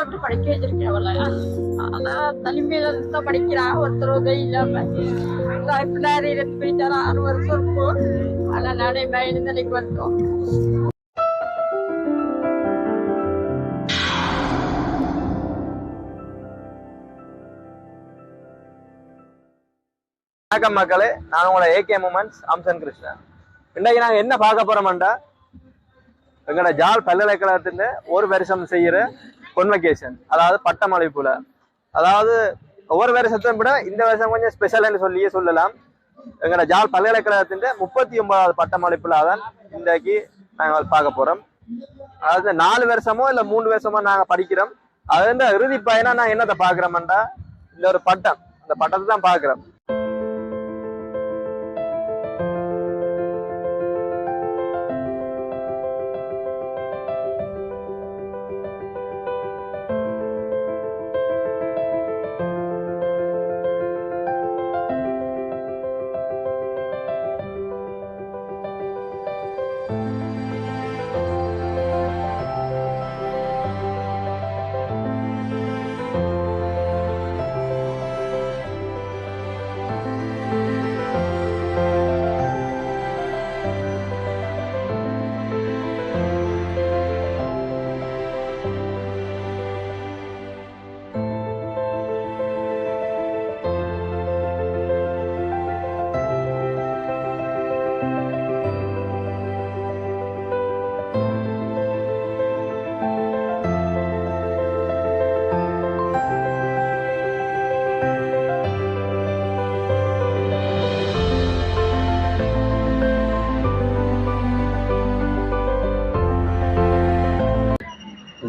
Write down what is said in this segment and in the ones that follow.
அப்படி படிக்க வச்சிருக்கேன் அவளை. அதான் தனிமையில இருந்து படிக்கிறா. ஒருத்தர் உதவி இல்லாம. நான் இருந்து போயிட்டாரா? ஆறு வருஷம் இருக்கும். ஆனா நானே பயந்து வந்தோம். வணக்கம் மக்களே. நான் உங்களோட ஏகே மூமெண்ட்ஸ் அம்சன் கிருஷ்ணன் இன்றைக்கு நாங்க என்ன பார்க்க போறோம்டா எங்களோட ஜால் பல்கலைக்கழகத்தின் ஒரு வருஷம் செய்யற கொன்வகேஷன் அதாவது பட்டமளிப்புல. அதாவது ஒவ்வொரு வருஷத்தையும் விட இந்த வருஷம் கொஞ்சம் ஸ்பெஷல்னு சொல்லியே சொல்லலாம். எங்களோட ஜால் பல்கலைக்கழகத்தின் முப்பத்தி ஒன்பதாவது பட்டமளிப்புல தான் இன்றைக்கு நாங்கள் பார்க்க போறோம். அதாவது நாலு வருஷமோ இல்ல மூணு வருஷமோ நாங்க படிக்கிறோம். அது வந்து இறுதி பயனா நான் என்னத்தை பாக்குறோம்டா இந்த ஒரு பட்டம் அந்த பட்டத்தை தான் பாக்குறோம்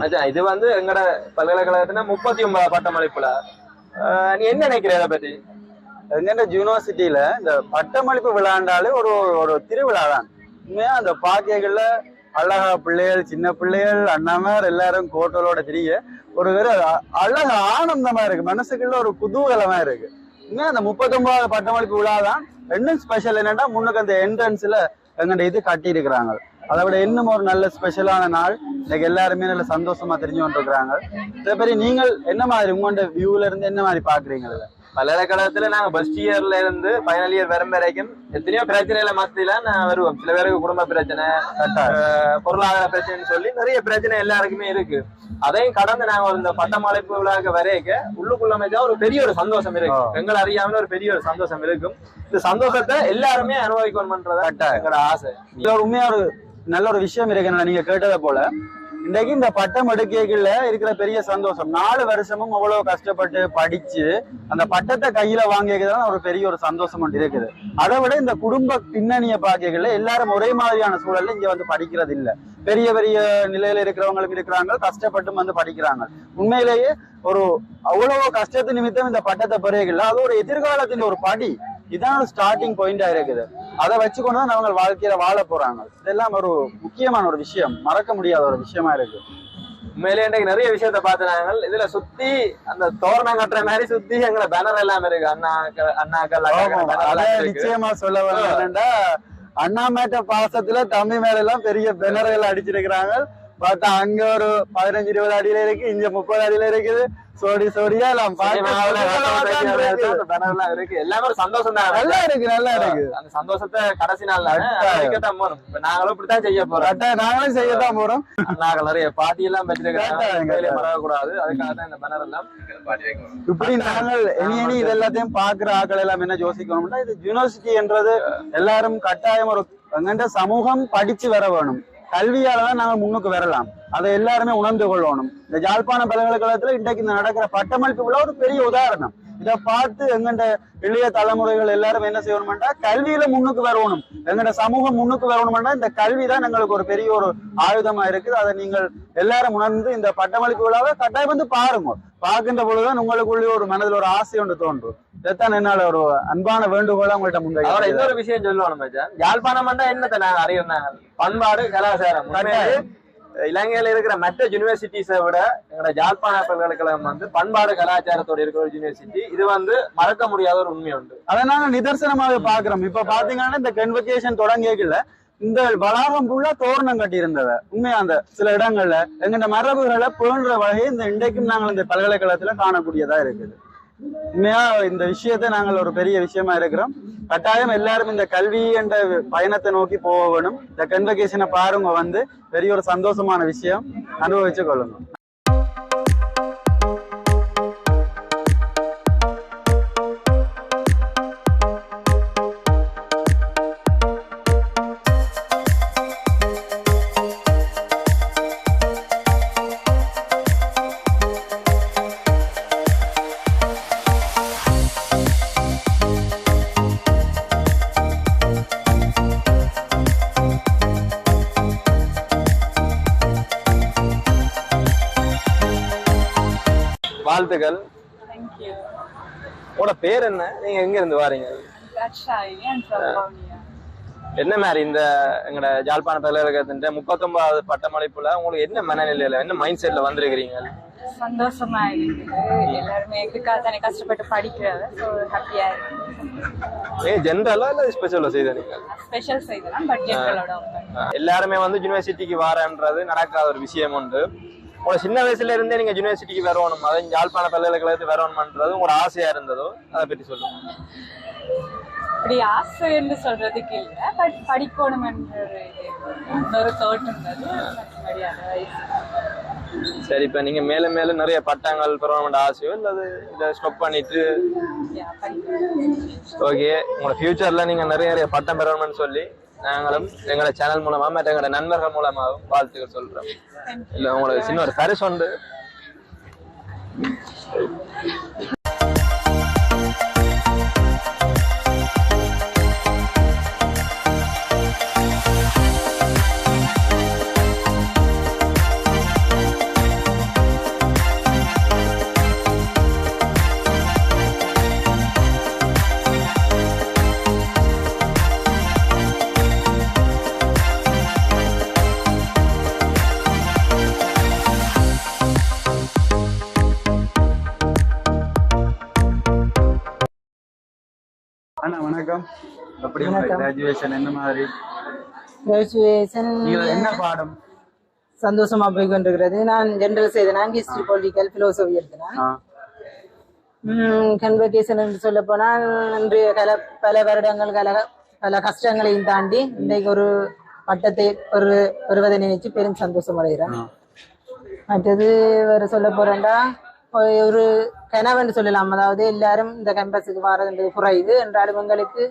மச்சான் இது வந்து எங்கட பல்கலைக்கழகத்துல முப்பத்தி ஒன்பது பட்டமளிப்புல. நீ என்ன நினைக்கிற இதை பத்தி? எங்கட யூனிவர்சிட்டியில இந்த பட்டமளிப்பு விழாண்டாலே ஒரு ஒரு திருவிழா தான் உண்மையா அந்த பாக்கைகள்ல அழகா பிள்ளைகள் சின்ன பிள்ளைகள் அண்ணாமார் எல்லாரும் கோட்டலோட தெரிய ஒரு வெறும் அழக அழகா ஆனந்தமா இருக்கு. மனசுக்குள்ள ஒரு குதூகலமா இருக்கு. இன்னும் அந்த முப்பத்தொன்பதாவது பட்டமளிப்பு விழா தான் இன்னும் ஸ்பெஷல் என்னன்னா முன்னுக்கு அந்த என்ட்ரன்ஸ்ல எங்கள்ட இது கட்டி இருக்கிறாங்க அதை விட இன்னும் ஒரு நல்ல ஸ்பெஷலான நாள். இன்னைக்கு எல்லாருமே நல்ல சந்தோஷமா தெரிஞ்சு கொண்டிருக்கிறாங்க. இதே மாதிரி நீங்கள் என்ன மாதிரி உங்களோட வியூல இருந்து என்ன மாதிரி பாக்குறீங்க இதுல? பல்கலைக்கழகத்துல நாங்க ஃபர்ஸ்ட் இயர்ல இருந்து ஃபைனல் இயர் வரும் வரைக்கும் எத்தனையோ பிரச்சனையில மத்தியில நான் வருவோம். சில பேருக்கு குடும்ப பிரச்சனை பொருளாதார பிரச்சனைன்னு சொல்லி நிறைய பிரச்சனை எல்லாருக்குமே இருக்கு. அதையும் கடந்து நாங்க ஒரு இந்த பட்டமளிப்பு விழாக்கு வரைக்க உள்ளுக்குள்ள மச்சா ஒரு பெரிய ஒரு சந்தோஷம் இருக்கு. எங்களை அறியாமல ஒரு பெரிய ஒரு சந்தோஷம் இருக்கும். இந்த சந்தோஷத்தை எல்லாருமே அனுபவிக்கணும்ன்றதா. எங்களோட ஆசை. உண்மையா ஒரு நல்ல ஒரு விஷயம் இருக்கு நீங்க கேட்டதை போல. இன்றைக்கு இந்த பட்டம் எடுக்கைகள்ல இருக்கிற பெரிய சந்தோஷம். நாலு வருஷமும் அவ்வளவு கஷ்டப்பட்டு படிச்சு அந்த பட்டத்தை கையில வாங்கியதுதான் ஒரு பெரிய ஒரு சந்தோஷம் ஒன்று இருக்குது. அதை விட இந்த குடும்ப பின்னணியை பார்க்கல எல்லாரும் ஒரே மாதிரியான சூழல்ல இங்க வந்து படிக்கிறது இல்ல. பெரிய பெரிய நிலையில இருக்கிறவங்களும் இருக்கிறாங்க கஷ்டப்பட்டும் வந்து படிக்கிறாங்க. உண்மையிலேயே ஒரு அவ்வளவு கஷ்டத்து நிமித்தம் இந்த பட்டத்தை பெறுகைகள் அது ஒரு எதிர்காலத்தின் ஒரு படி. இதான் ஸ்டார்டிங் பாயிண்டா இருக்குது. அதை வச்சுக்கொண்டு தான் அவங்க வாழ்க்கையில வாழ போறாங்க. இதெல்லாம் ஒரு முக்கியமான ஒரு விஷயம். மறக்க முடியாத ஒரு விஷயமா இருக்கு. உண்மையிலே இன்றைக்கு நிறைய விஷயத்த பார்த்துனாங்க இதுல சுத்தி அந்த தோரணம் கட்டுற மாதிரி சுத்தி எங்களை பேனர் எல்லாம் இருக்கு. அண்ணாக்கள் அண்ணாக்கள். நிச்சயமா சொல்ல வர என்னன்னா அண்ணா மேட்ட பாசத்துல தம்பி மேல எல்லாம் பெரிய பெனர்கள் அடிச்சிருக்கிறாங்க. பார்த்தா அங்க ஒரு பதினஞ்சு இருபது அடியில இருக்கு இங்க முப்பது அடியில இருக்குது. சோடி சோடியா எல்லாம் இருக்கு. எல்லாமே ஒரு சந்தோஷம் தான். நல்லா இருக்கு நல்லா இருக்கு. அந்த சந்தோஷத்தை கடைசி நாள். தான் போறோம். இப்ப நாங்களும் இப்படித்தான் செய்ய போறோம். நாங்களும் செய்யத்தான் போறோம். நாங்கள் நிறைய பாட்டி எல்லாம் கட்டாயம். மறக்கக்கூடாது. அதுக்காக தான் இந்த பேனர் எல்லாம் இப்படி நாங்கள் இனி இனி இது எல்லாத்தையும் பாக்குற ஆட்கள் எல்லாம் என்ன யோசிக்கணும்னா இது யூனிவர்சிட்டி என்றது எல்லாரும் கட்டாயம் ஒரு எங்கண்ட சமூகம் படிச்சு வர வேணும். கல்வியால தான் நாங்கள் முன்னுக்கு வரலாம். அதை எல்லாருமே உணர்ந்து கொள்ளணும். இந்த யாழ்ப்பாண பல்கலைக்கழகத்துல இன்றைக்கு நடக்கிற பட்டமளிப்பு விழா ஒரு பெரிய உதாரணம். இதை பார்த்து எங்கண்ட இளைய தலைமுறைகள் எல்லாரும் என்ன செய்யணும்னா கல்வியில முன்னுக்கு வரணும். எங்கட சமூகம் முன்னுக்கு வரணும்னா இந்த கல்வி தான் எங்களுக்கு ஒரு பெரிய ஒரு ஆயுதமா இருக்குது. அதை நீங்கள் எல்லாரும் உணர்ந்து இந்த பட்டமளிப்பு விழாவை கட்டாயம் வந்து பாருங்க. பார்க்கின்ற பொழுதுதான் உங்களுக்குள்ளே ஒரு மனதில் ஒரு ஆசை ஒன்று தோன்றும். இதைத்தான் என்னால ஒரு அன்பான வேண்டுகோளா உங்கள்ட்ட அவரை முந்தைய இன்னொரு விஷயம் மச்சான். யாழ்ப்பாணம் நாங்க அறியறாங்க பண்பாடு கலாச்சாரம். இலங்கையில இருக்கிற மற்ற யூனிவர்சிட்டிஸை விட எங்களோட யாழ்ப்பாண பல்கலைக்கழகம் வந்து பண்பாடு கலாச்சாரத்தோட இருக்கிற ஒரு யூனிவர்சிட்டி இது வந்து மறக்க முடியாத ஒரு உண்மை உண்டு. அதை நாங்க நிதர்சனமாக பாக்குறோம் இப்ப பாத்தீங்கன்னா இந்த கன்வகேஷன் தொடங்கியதுல இந்த வளாகம் ஃபுல்லா தோரணம் கட்டி உண்மையா அந்த சில இடங்கள்ல. எங்கட மரபுகளை பேணுற வகையை இந்த இன்றைக்கும் நாங்கள் இந்த பல்கலைக்கழகத்துல காணக்கூடியதா இருக்குது. உண்மையா இந்த விஷயத்தை நாங்கள் ஒரு பெரிய விஷயமா இருக்கிறோம். கட்டாயம் எல்லாரும் இந்த கல்வி என்ற பயணத்தை நோக்கி போக வேணும். இந்த கன்வகேஷனை பாருங்க வந்து பெரிய ஒரு சந்தோஷமான விஷயம். அனுபவிச்சு கொள்ளுங்க. பேர் என்ன? நீங்க எங்க இருந்து வாரீங்க. என்ன மாதிரி இந்த எங்கட ஜாழ்ப்பாண பல்கலைக்கழகத்தின் முப்பத்தொன்பதாவது பட்டமளிப்புல உங்களுக்கு என்ன மனநிலையில என்ன மைண்ட் செட்ல வந்திருக்கிறீங்க? சந்தோஷமா இருக்குது எல்லாருமே இதுக்காக தானே கஷ்டப்பட்டு படிக்கிறது ஸோ ஹாப்பியா இருக்கு. ஏன் ஜென்ரலா இல்ல ஸ்பெஷலா செய்த நீங்க? ஸ்பெஷல் செய்தலாம் பட் ஜென்ரலோட எல்லாருமே வந்து யூனிவர்சிட்டிக்கு வரன்றது நடக்காத ஒரு விஷயம் உண்டு. உங்களோட சின்ன வயசுல இருந்தே நீங்க யூனிவர்சிட்டிக்கு வரணும்? அதை யாழ்ப்பாண பல்கலைக்கழகத்துக்கு வரணும்ன்றது உங்களோட ஆசையா இருந்ததோ அதை பற்றி சொல்லுங்க. அப்படி ஆசைன்னு சொல்றதுக்கு இல்லை பட் படிக்கணும் என்ற இன்னொரு தாட் இருந்தது. சரி இப்ப நீங்க மேல மேல நிறைய பட்டங்கள் பெறணும்ன்ற ஆசையோ இல்லது இதை ஸ்டாப் பண்ணிட்டு? ஓகே உங்களோட ஃபியூச்சர்ல நீங்க நிறைய நிறைய பட்டம் பெறணும்னு சொல்லி நாங்களும் எங்களோட சேனல் மூலமா மற்ற எங்களோட நண்பர்கள் மூலமாகவும் வாழ்த்துக்கள் சொல்றோம். இல்ல உங்களுக்கு சின்ன ஒரு பரிசு வணக்கம். எப்படி கிராஜுவேஷன் என்ன மாதிரி? கிராஜுவேஷன் என்ன பாடம்? சந்தோஷமா போய் கொண்டிருக்கிறது நான் ஜெனரல் செய்தேன் ஹிஸ்டரி பொலிட்டிக்கல் பிலோசபி எடுத்தேன் கன்வகேஷன் என்று சொல்ல போனால் இன்று பல பல வருடங்கள் பல பல கஷ்டங்களையும் தாண்டி இன்றைக்கு ஒரு பட்டத்தை பெறு பெறுவதை நினைச்சு பெரும் சந்தோஷம் அடைகிறேன். மற்றது வேற சொல்ல போறேன்டா? ஒரு கனவுன்னு சொல்லலாம். அதாவது எல்லாரும் இந்த கேம்பஸுக்கு வர்றதுன்றது குறையுது என்றாலும் எங்களுக்கு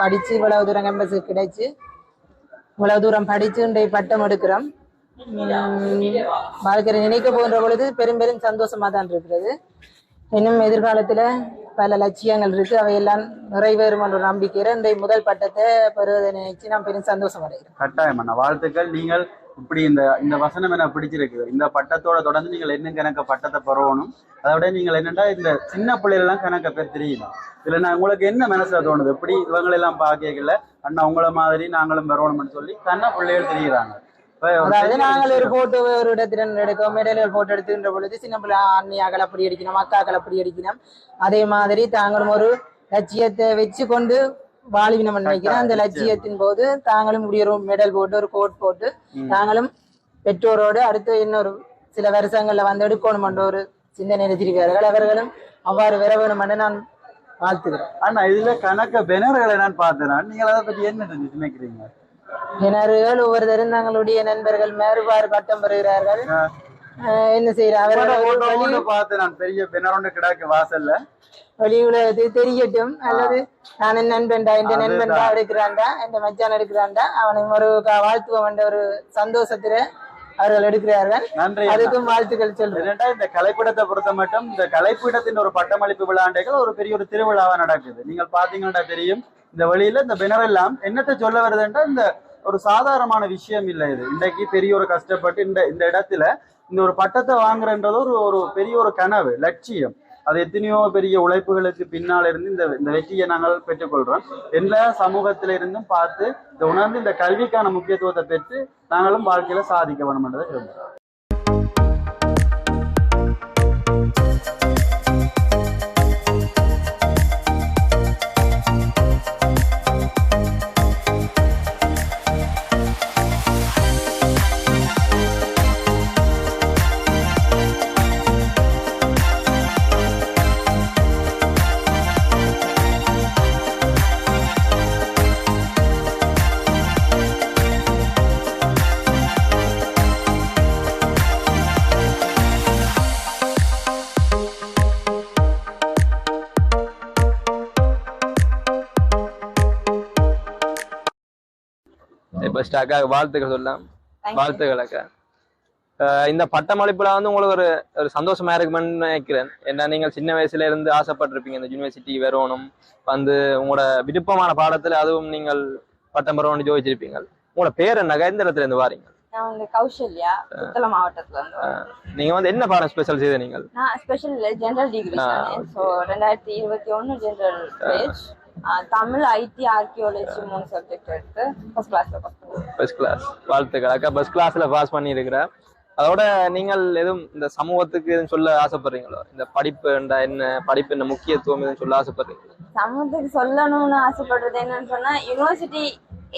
படிச்சு இவ்வளவு தூரம் கேம்பஸுக்கு கிடைச்சு இவ்வளவு தூரம் படிச்சு இன்றைய பட்டம் எடுக்கிறோம். வாழ்க்கையை நினைக்க போகின்ற பொழுது பெரும் பெரும் சந்தோஷமா தான் இருக்கிறது. இன்னும் எதிர்காலத்துல பல லட்சியங்கள் இருக்கு. அவையெல்லாம் நிறைவேறும் என்ற நம்பிக்கையில் நம்பிக்கையில இந்த முதல் பட்டத்தை பெறுவதை நினைச்சு நான் பெரும் சந்தோஷம் அடைகிறேன் கட்டாயம் வாழ்த்துக்கள். நீங்கள் இப்படி இந்த இந்த வசனம் எனக்கு பிடிச்சிருக்குது இந்த பட்டத்தோட தொடர்ந்து நீங்கள் என்ன கணக்க பட்டத்தை பெறணும்? அதை விட நீங்கள் என்னடா இந்த சின்ன பிள்ளைகளெல்லாம் கணக்க பேர் தெரியல இதுல நான் உங்களுக்கு என்ன மனசுல தோணுது? எப்படி இவங்களெல்லாம் பார்க்கல அண்ணா உங்கள மாதிரி நாங்களும் பெறணும்னு சொல்லி கண்ண பிள்ளைகள் தெரியுறாங்க. அதாவது நாங்கள் ஒரு. போட்டோ ஒரு இடத்துல எடுக்கோம் மெடலியல் போட்டோ எடுத்துக்கின்ற பொழுது சின்ன பிள்ளை அண்ணியாக்கள் அப்படி அடிக்கணும். அக்காக்கள் அப்படி அடிக்கணும். அதே மாதிரி தாங்களும் ஒரு லட்சியத்தை வச்சு கொண்டு வாழ்வினம் நினைக்கிறேன் அந்த லட்சியத்தின் போது தாங்களும் இப்படி ஒரு மெடல் போட்டு ஒரு கோட் போட்டு தாங்களும் பெற்றோரோடு அடுத்து இன்னொரு சில வருஷங்கள்ல வந்து எடுக்கணும் என்ற ஒரு சிந்தனை இருக்கிறார்கள். அவர்களும் அவ்வாறு வர வேணும் என்று நான் வாழ்த்துகிறேன். அண்ணா இதுல கணக்க பெனர்களை நான் பார்த்தேன் நீங்கள் அதை பத்தி என்ன நினைக்கிறீங்க? கிணறுகள் ஒவ்வொருத்தரும் தங்களுடைய நண்பர்கள் மேறுபாறு பட்டம் பெறுகிறார்கள். என்ன நான் பெரிய கிடக்கு வாசல்ல. வெளி உலகத்துக்கு தெரியட்டும். அல்லது நான் என் நண்பன்டா என். நண்பன்டா எடுக்கிறான்டா என் மச்சான் எடுக்கிறான்டா அவனுக்கு ஒரு வாழ்த்துவம் என்ற ஒரு சந்தோஷத்துல அவர்கள் எடுக்கிறார்கள். நன்றி. அதுக்கும் வாழ்த்துக்கள் சொல்றேன் இந்த கலைப்பீடத்தை பொறுத்த மட்டும் இந்த கலைப்பீடத்தின் ஒரு பட்டமளிப்பு விழாண்டைகள் ஒரு பெரிய ஒரு திருவிழாவா நடக்குது. நீங்கள் பாத்தீங்கன்னா தெரியும் இந்த வழியில இந்த பினர் எல்லாம் என்னத்தை சொல்ல வருதுன்றா இந்த ஒரு சாதாரணமான விஷயம் இல்லை இது. இன்றைக்கு பெரிய ஒரு கஷ்டப்பட்டு இந்த இந்த இடத்துல இந்த ஒரு பட்டத்தை வாங்குறன்றது ஒரு ஒரு பெரிய ஒரு கனவு லட்சியம். அது எத்தனையோ பெரிய உழைப்புகளுக்கு பின்னால் இருந்து இந்த இந்த வெற்றியை நாங்கள் பெற்றுக்கொள்றோம். எல்லா சமூகத்தில இருந்தும் பார்த்து இந்த உணர்ந்து இந்த கல்விக்கான முக்கியத்துவத்தை பெற்று நாங்களும் வாழ்க்கையில சாதிக்க வேணும் என்றதை விரும்புகிறோம். ஃபர்ஸ்ட் அக்கா வாழ்த்துக்கள் சொல்லலாம். வாழ்த்துக்கள் அக்கா. இந்த பட்டமளிப்புல வந்து உங்களுக்கு ஒரு ஒரு சந்தோஷமா இருக்குமென்னு நினைக்கிறேன். ஏன்னா நீங்கள் சின்ன வயசுல இருந்து ஆசைப்பட்டிருப்பீங்க. இந்த யூனிவர்சிட்டி வரணும் வந்து உங்களோட விருப்பமான பாடத்துல அதுவும் நீங்கள் பட்டம் பெறணும்னு ஜோதிச்சிருப்பீங்க உங்களோட பேர் என்னக்கா எந்த இடத்துல இருந்து வாரீங்க? கௌசல்யா மாவட்டத்துல இருந்து. நீங்க வந்து என்ன பாடம் ஸ்பெஷல் செய்த நீங்கள்? நான் ஸ்பெஷல் ஜெனரல் டிகிரி ஸோ ரெண்டாயிரத்தி இருபத்தி ஒன்று general page Tamil IT archaeology மூணு சப்ஜெக்ட் எடுத்து ஃபர்ஸ்ட் கிளாஸ்ல ஃபர்ஸ்ட் கிளாஸ் வாழ்த்துக்கள் அக்கா ஃபர்ஸ்ட் கிளாஸ்ல பாஸ் பண்ணி இருக்கிறேன் அதோட நீங்கள் எதுவும் இந்த சமூகத்துக்கு எதுவும் சொல்ல ஆசைப்படுறீங்களோ? இந்த படிப்பு என்ன? படிப்பு என்ன முக்கியத்துவம் எதுவும் சொல்ல ஆசைப்படுறீங்களோ? சமூகத்துக்கு சொல்லணும்னு ஆசைப்படுறது என்னன்னு சொன்னா யூனிவர்சிட்டி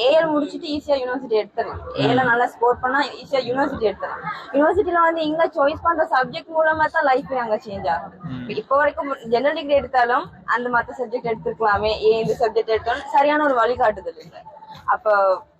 ஏஎல் முடிச்சுட்டு ஈஸியா யூனிவர்சிட்டி எடுத்துடலாம். ஏல நல்லா ஸ்கோர் பண்ணா ஈஸியா யூனிவர்சிட்டி எடுத்துடலாம். யூனிவர்சிட்டில வந்து இங்க சாய்ஸ் பண்ற சப்ஜெக்ட் மூலமா தான் லைஃப் அங்க சேஞ்ச் ஆகும். இப்போ வரைக்கும் ஜெனரல் டிகிரி எடுத்தாலும் அந்த மத்த சப்ஜெக்ட் எடுத்துருக்கலாமே. ஏன் இந்த சப்ஜெக்ட் எடுத்தாலும் சரியான ஒரு வழிகாட்டுதல் இல்லை. அப்போ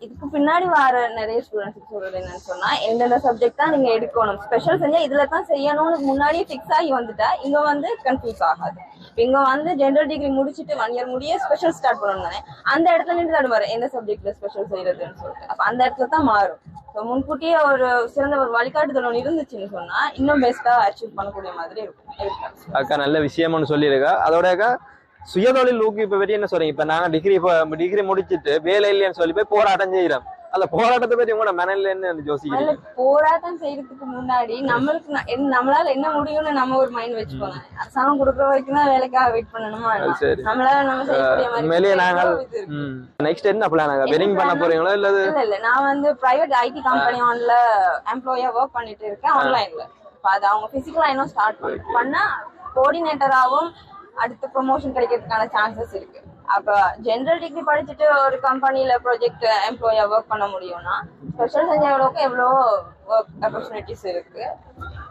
இதுக்கு பின்னாடி வர நிறைய ஸ்டூடெண்ட்ஸ்க்கு சொல்றது என்னன்னு சொன்னா எந்தெந்த சப்ஜெக்ட் தான் நீங்க எடுக்கணும். ஸ்பெஷல் செஞ்சா இதுல தான் செய்யணும்னு முன்னாடியே ஃபிக்ஸ் ஆகி வந்துட்டா இங்க வந்து கன்ஃபியூஸ் ஆகாது. இங்க வந்து ஜென்ரல் டிகிரி முடிச்சுட்டு ஒன் இயர் முடிய ஸ்பெஷல் ஸ்டார்ட் பண்ணணும் தானே அந்த இடத்துல நின்று தடுமாறு எந்த சப்ஜெக்ட்ல ஸ்பெஷல் செய்யறதுன்னு சொல்லிட்டு. அப்ப அந்த இடத்துல தான் மாறும். முன்கூட்டியே ஒரு சிறந்த ஒரு வழிகாட்டுதல் ஒன்று இருந்துச்சுன்னு சொன்னா இன்னும் பெஸ்டா அச்சீவ் பண்ணக்கூடிய மாதிரி இருக்கும் இருக்கும். அக்கா நல்ல விஷயம்னு சொல்லியிருக்கா. அதோட அக்கா சுயதொழில் ஊக்குவிப்பு பற்றி என்ன சொல்றீங்க? இப்ப நாங்க டிகிரி டிகிரி முடிச்சிட்டு வேலை இல்லைன்னு சொல்லி போய் போராட்டம் செய்யறோம் அந்த போராட்டத்தை பத்தி உங்களோட மனநில என்ன யோசிக்கிறீங்க? போராட்டம் செய்யறதுக்கு முன்னாடி நம்மளுக்கு நம்மளால என்ன முடியும்னு நம்ம ஒரு மைண்ட் வச்சுக்கோங்க. அரசாங்கம் கொடுக்குற வரைக்கும் தான் வேலைக்காக வெயிட் பண்ணணுமா? சரி. நம்மளால நம்ம செய்யக்கூடிய நாங்கள். நெக்ஸ்ட் என்ன பிளான் அக்கா வெரிங் பண்ண போறீங்களா இல்ல இல்ல. நான் வந்து பிரைவேட் ஐடி கம்பெனி ஆன்ல எம்ப்ளாயா ஒர்க் பண்ணிட்டு இருக்கேன் ஆன்லைன்ல அது அவங்க பிசிக்கலா இன்னும் ஸ்டார்ட் பண்ண பண்ணா கோஆர்டினேட்டராகவும் அடுத்த ப்ரொமோஷன் கிடைக்கிறதுக்கான சான்சஸ் இருக்கு. அப்ப ஜென்ரல் டிகிரி படிச்சுட்டு ஒரு கம்பெனில ப்ராஜெக்ட் எம்ப்ளாயா ஒர்க் பண்ண முடியும்னா ஸ்பெஷல் செஞ்ச எவ்வளோ ஒர்க் ஆப்பர்ச்சுனிட்டிஸ் இருக்கு.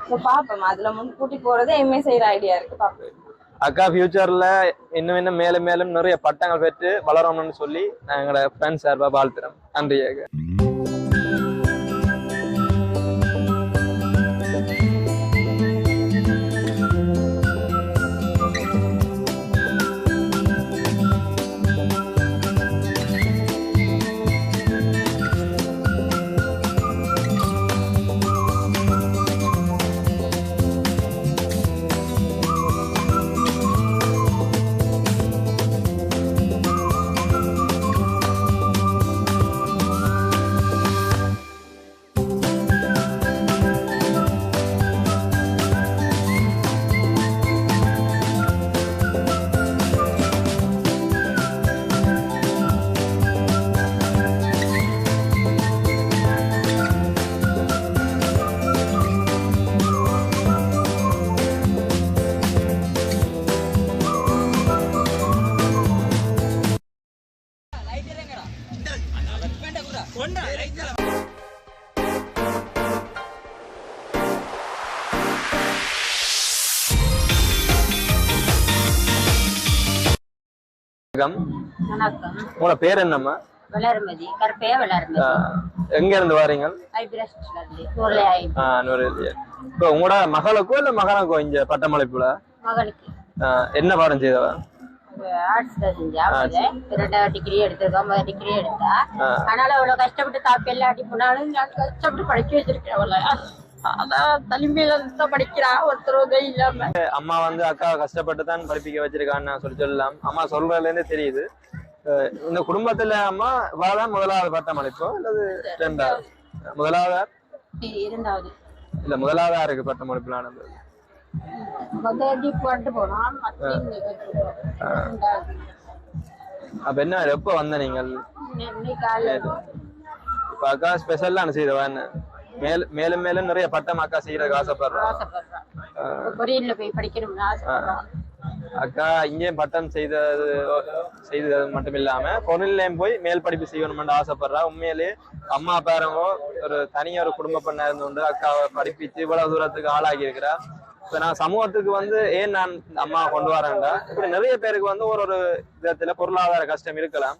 ஸோ பார்ப்போம் அதுல முன்கூட்டி போறது எம்ஏ செய்யற ஐடியா இருக்கு. பார்ப்போம் அக்கா ஃபியூச்சர்ல இன்னும் இன்னும் மேலும் மேலும் நிறைய பட்டங்கள் பெற்று வளரணும்னு சொல்லி நான் எங்களோட ஃப்ரெண்ட்ஸ் சார்பா வாழ்த்துறோம் நன்றி வணக்கம். உங்களோட பேர் என்னம்மா? வளர்மதி. கருப்பையா வளர்மதி. எங்க இருந்து. வாரீங்க இப்போ உங்களோட மகளுக்கோ இல்ல மகனுக்கோ இங்க பட்டமளிப்புல? மகனுக்கு. என்ன பாடம் செய்தவ? ஆர்ட்ஸ் தான் செஞ்சா முதல்ல ரெண்டாவது டிகிரி எடுத்திருக்கா முதல் டிகிரி எடுத்தா. அதனால அவ்வளவு கஷ்டப்பட்டு காப்பி எல்லாம் அடி போனாலும் கஷ்டப்பட்டு படிக்க வச்சிருக்கேன் அவளை. அதான் தலைமையில இருந்து தான் படிக்கிறா ஒருத்தர் உதவி இல்லாம. அம்மா வந்து அக்கா கஷ்டப்பட்டு தான் படிப்பிக்க வச்சிருக்கான்னு சொல்லி சொல்லலாம். அம்மா சொல்றதுல இருந்தே தெரியுது இந்த குடும்பத்துல அம்மா வாதான் முதலாவது பட்டமளிப்போ அல்லது ரெண்டாவது? முதலாவதா? இரண்டாவது. இல்ல முதலாவதா இருக்கு மத்தி ரெண்டாவது அப்ப என்ன எப்ப வந்த நீங்கள்? இப்ப அக்கா ஸ்பெஷல்லா செய்தவா என்ன? மேலும் மேலும் மேலும் நிறைய பட்டம் அக்கா செய்யறதுக்கு ஆசைப்படுறா ஆசைப்படுறான் கொரியன்ல போய் படிக்கணும்னு ஆசைப்படுறான் அக்கா இங்கேயும் பட்டம் செய்தது செய்தது மட்டும் இல்லாம பொருள்லயும் போய் மேல் படிப்பு செய்யணும்னு ஆசைப்படுறா. உண்மையிலேயே அம்மா பேரவோ ஒரு தனியா ஒரு குடும்ப பெண்ணா இருந்து கொண்டு அக்காவை படிப்பிச்சு இவ்வளவு தூரத்துக்கு ஆளாகி இருக்கிறா. இப்ப நான் சமூகத்துக்கு வந்து ஏன் நான் அம்மா கொண்டு வரேன்டா? இப்படி நிறைய பேருக்கு வந்து ஒரு ஒரு விதத்துல பொருளாதார கஷ்டம் இருக்கலாம்.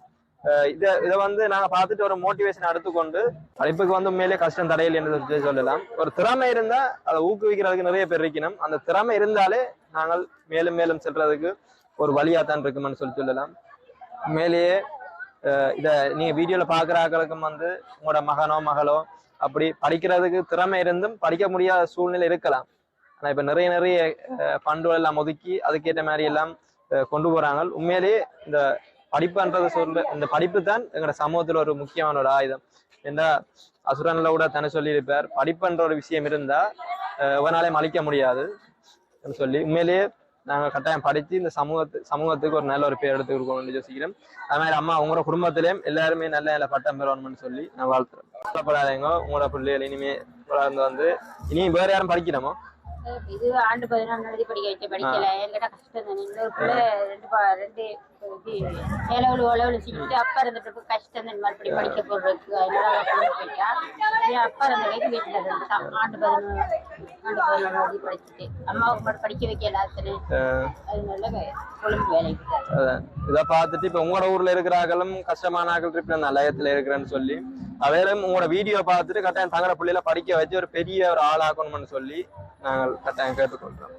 இத இத வந்து நாங்க பார்த்துட்டு ஒரு மோட்டிவேஷன் எடுத்துக்கொண்டு படிப்புக்கு வந்து உண்மையிலே கஷ்டம் தடையில் என்று சொல்லி சொல்லலாம். ஒரு திறமை இருந்தா அதை ஊக்குவிக்கிறதுக்கு நிறைய பேர் இருக்கணும். அந்த திறமை இருந்தாலே நாங்கள் மேலும் மேலும் செல்றதுக்கு ஒரு வழியாக தான் இருக்குமென்னு சொல்லி சொல்லலாம். உண்மையிலேயே இதை நீங்கள் நீங்க வீடியோல பாக்குற வந்து உங்களோட மகனோ மகளோ அப்படி படிக்கிறதுக்கு திறமை இருந்தும் படிக்க முடியாத சூழ்நிலை இருக்கலாம். ஆனா இப்ப நிறைய நிறைய ஃபண்டுகள் எல்லாம் ஒதுக்கி அதுக்கேற்ற மாதிரி எல்லாம் கொண்டு போறாங்க. உண்மையிலேயே இந்த படிப்புன்றத சொல்ற இந்த படிப்பு தான் எங்களோட சமூகத்துல ஒரு முக்கியமான ஒரு ஆயுதம். ஏன்னா அசுரன்ல கூட தன சொல்லியிருப்பார். படிப்புன்ற ஒரு விஷயம் இருந்தா அஹ் எவனாலையும் அழிக்க முடியாது சொல்லி உண்மையிலேயே நாங்க கட்டாயம் படிச்சு இந்த சமூகத்து சமூகத்துக்கு ஒரு நல்ல ஒரு பேர் எடுத்து கொடுக்கணும்னு யோசிக்கிறேன் அது மாதிரி அம்மா உங்களோட குடும்பத்திலேயும் எல்லாருமே நல்ல நல்ல பட்டம் பெறணும்னு சொல்லி நான் வாழ்த்துறேன். கவலைப்படாதீங்க உங்களோட பிள்ளைகள் இனிமே வளர்ந்து வந்து இனி வேற யாரும் படிக்கிறோமோ இது ஆண்டு பதினொன்று படிக்க வைக்க படிக்கல. என்கிட்ட கஷ்டம் தானே. இன்னொரு பிள்ளை ரெண்டு ரெண்டு ஏழவளு ஓலவளு சிக்கிட்டு அப்பா இருந்துட்டு கஷ்டம் தான் மறுபடியும் படிக்க போடுறதுக்கு அதனால கொண்டு போயிட்டா. என் அப்பா இருந்த வரைக்கும் வீட்டுல இருந்துட்டான் ஆண்டு பதினொன்று ஆண்டு பதினொன்று படிச்சுட்டு. அம்மாவுக்கு மட்டும் படிக்க வைக்கல அஹ் அதனால கொழும்பு வேலைக்கு. இதை பார்த்துட்டு இப்ப உங்களோட ஊர்ல இருக்கிறார்களும் கஷ்டமான ஆக்கள் இப்ப நான் லயத்துல இருக்கிறேன்னு சொல்லி அவையிலும் உங்களோட வீடியோ பார்த்துட்டு கட்டாயம் தங்குற பிள்ளைல படிக்க வச்சு ஒரு பெரிய ஒரு ஆளாக்கணும்னு சொல்லி நாங்கள் கட்டாயம் கேட்டுக்கொள்றோம்.